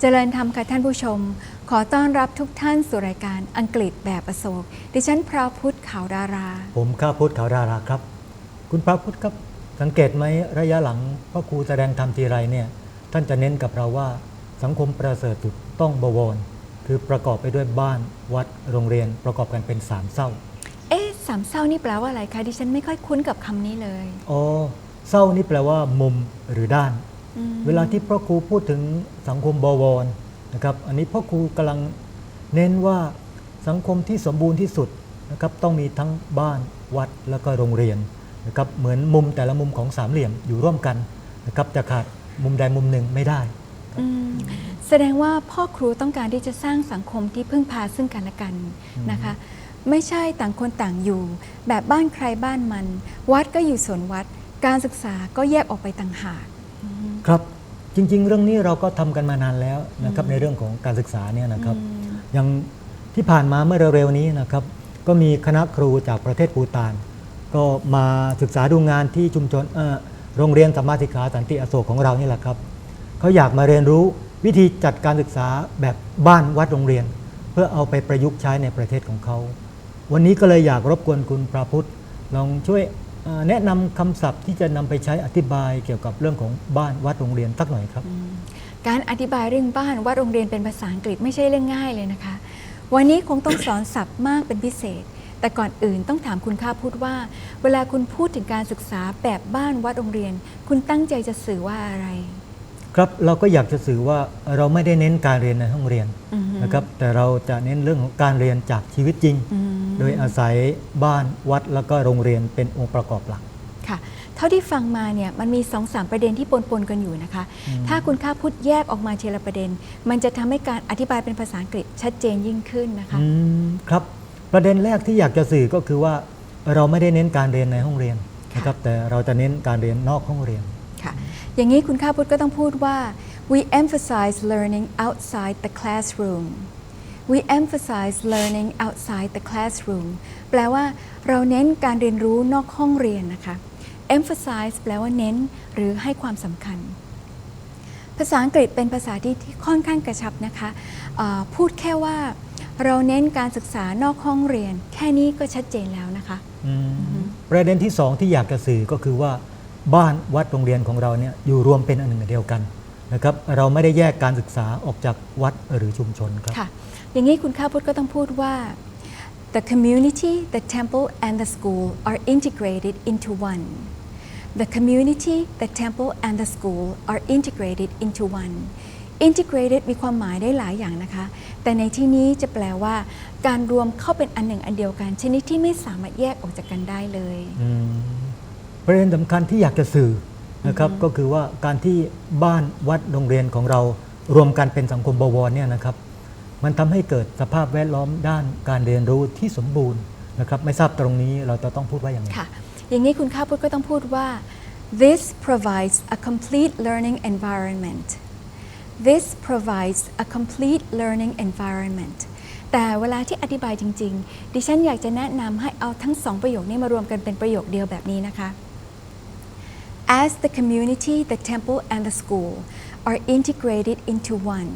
เจริญธรรมค่ะท่านผู้ชม ขอต้อนรับทุกท่านสู่รายการอังกฤษแบบประโศก ดิฉันพระพุทธขาวดารา ผมข้าพุทธขาวดาราครับ คุณพระพุทธครับ สังเกตไหมระยะหลังพ่อครูแสดงธรรมทีไรเนี่ย ท่านจะเน้นกับเราว่า สังคมประเสริฐสุดต้องบวร คือประกอบไปด้วยบ้านวัดโรงเรียนประกอบกันเป็นสามเศร้า เอ๊ะสามเศร้านี่แปลว่าอะไรคะดิฉันไม่ค่อยคุ้นกับคำนี้เลยอ๋อเศร้านี่แปลว่า มุมหรือด้านอืม เวลาที่พ่อครูพูดถึงสังคมบวรนะครับ อันนี้พ่อครูกำลังเน้นว่าสังคมที่สมบูรณ์ที่สุดนะครับต้องมีทั้งบ้านวัดแล้วก็โรงเรียนนะครับเหมือนมุมแต่ละมุมของสามเหลี่ยมอยู่ร่วมกันนะครับจะขาดมุมใดมุมหนึ่งไม่ได้อืมแสดงว่าพ่อครูต้องการที่จะสร้างสังคมที่พึ่งพาซึ่งกันและกันนะคะ ไม่ใช่ต่างคนต่างอยู่ แบบบ้านใครบ้านมัน วัดก็อยู่ส่วนวัด การศึกษาก็แยกออกไปต่างหาก ครับจริง ๆ เรื่องนี้เราก็ทำกันมานานแล้วนะครับในเรื่องของการศึกษาเนี่ยนะครับอืมอย่างที่ผ่านมาเมื่อเร็วๆนี้นะครับ ก็มีคณะครูจากประเทศปูตาน ก็มาศึกษาดูงานที่ชุมชนเอ่อโรงเรียนสมมาธิกาสันติอโศกของเรานี่แหละครับเขาอยากมาเรียนรู้วิธีจัดการศึกษาแบบบ้านวัดโรงเรียน เพื่อเอาไปประยุกต์ใช้ในประเทศของเขา วันนี้ก็เลยอยากรบกวนคุณพระพุทธลองช่วยเอ่อ แนะนำคำศัพท์ที่จะนำไปใช้อธิบายเกี่ยวกับเรื่องของบ้านวัดโรงเรียนสักหน่อยครับ การอธิบายเรื่องบ้านวัดโรงเรียนเป็นภาษาอังกฤษไม่ใช่เรื่องง่ายเลยนะคะ วันนี้คงต้องสอนศัพท์มากเป็นพิเศษ แต่ก่อนอื่นต้องถามคุณค่าพูดว่า เวลาคุณพูดถึงการศึกษาแบบบ้านวัดโรงเรียน คุณตั้งใจจะสื่อว่าอะไร ครับเราก็อยากจะสื่อว่าเราไม่ได้เน้นการเรียนในห้องเรียนอือฮึนะครับ แต่เราจะเน้นเรื่องของการเรียนจากชีวิตจริงอืม โดยอาศัยบ้านวัดแล้วก็โรงเรียนเป็นองค์ประกอบหลัก ค่ะ เท่าที่ฟังมาเนี่ยมันมีสองสามประเด็นที่ปนๆกันอยู่นะคะ ถ้าคุณค่าพูดแยกออกมาทีละประเด็น มันจะทำให้การอธิบายเป็นภาษาอังกฤษชัดเจนยิ่งขึ้นนะคะอืมครับประเด็นแรกที่อยากจะสื่อก็คือว่าเราไม่ได้เน้นการเรียนในห้องเรียนนะครับแต่เราจะเน้นการเรียนนอกห้องเรียนค่ะอย่างนี้คุณค่าพุทธก็ต้องพูดว่า we emphasize learning outside the classroom we emphasize learning outside the classroom แปลว่าเราเน้นการเรียนรู้นอกห้องเรียนนะคะ emphasize แปลว่าเน้น หรือให้ความสำคัญ ภาษาอังกฤษเป็นภาษาที่ที่ค่อนข้างกระชับนะคะเอ่อพูดแค่ว่าเราเน้นการศึกษานอกห้องเรียน แค่นี้ก็ชัดเจนแล้วนะคะอืมประเด็นที่สองที่อยากจะสื่อก็คือว่าบ้านวัดโรงเรียนของเราเนี่ยอยู่รวมเป็นอันหนึ่งอันเดียวกัน นะครับเราไม่ได้แยกการศึกษาออกจากวัดหรือชุมชนครับ ค่ะ อย่างนี้คุณข้าพุทธก็ต้องพูดว่า the community the temple and the school are integrated into one the community the temple and the school are integrated into one integrated มีความหมายได้หลายอย่างนะคะ แต่ในที่นี้จะแปลว่า การรวมเข้าเป็นอันหนึ่งอันเดียวกัน ชนิดที่ไม่สามารถแยกออกจากกันได้เลยอืมประเด็นสำคัญที่อยากจะสื่อ นะครับก็คือว่าการที่บ้านวัดโรงเรียนของเรารวมกันเป็นสังคมบวรเนี่ยนะครับ มันทำให้เกิดสภาพแวดล้อมด้านการเรียนรู้ที่สมบูรณ์นะครับไม่ทราบตรงนี้เราจะต้องพูดว่าอย่างไรค่ะอย่างนี้คุณข้าพุทธก็ต้องพูดว่า this provides a complete learning environment this provides a complete learning environment แต่เวลาที่อธิบายจริง ๆ ดิฉันอยากจะแนะนำให้เอาทั้งสองประโยคนี้มารวมกันเป็นประโยคเดียวแบบนี้นะคะ As the community, the temple, and the school are integrated into one,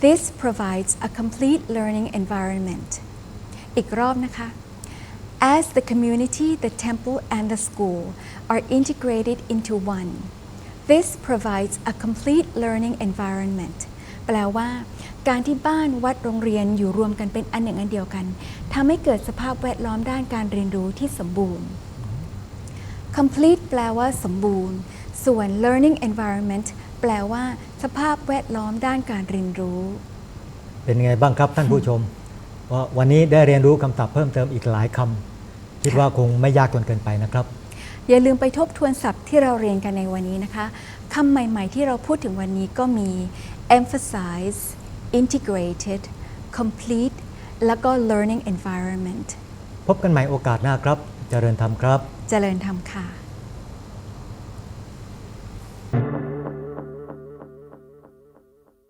this provides a complete learning environment. อีกรอบนะคะ As the community, the temple, and the school are integrated into one, this provides a complete learning environment. แปลว่า การที่บ้านวัดโรงเรียนอยู่รวมกันเป็นอันหนึ่งอันเดียวกันทำให้เกิดสภาพแวดล้อมด้านการเรียนรู้ที่สมบูรณ์ complete แปลว่าสมบูรณ์ ส่วน learning environment แปลว่า สภาพแวดล้อมด้านการเรียนรู้ เป็นไงบ้างครับท่านผู้ชม ว่าวันนี้ได้เรียนรู้คำศัพท์เพิ่มเติมอีกหลายคำคิดว่าคงไม่ยากจนเกินไปนะครับ อย่าลืมไปทบทวนศัพท์ที่เราเรียนกันในวันนี้นะคะคำใหม่ๆ ที่เราพูดถึงวันนี้ก็มี emphasize integrated complete แล้วก็ learning environment พบกันใหม่โอกาสหน้าครับ เจริญธรรมครับ เจริญธรรมค่ะ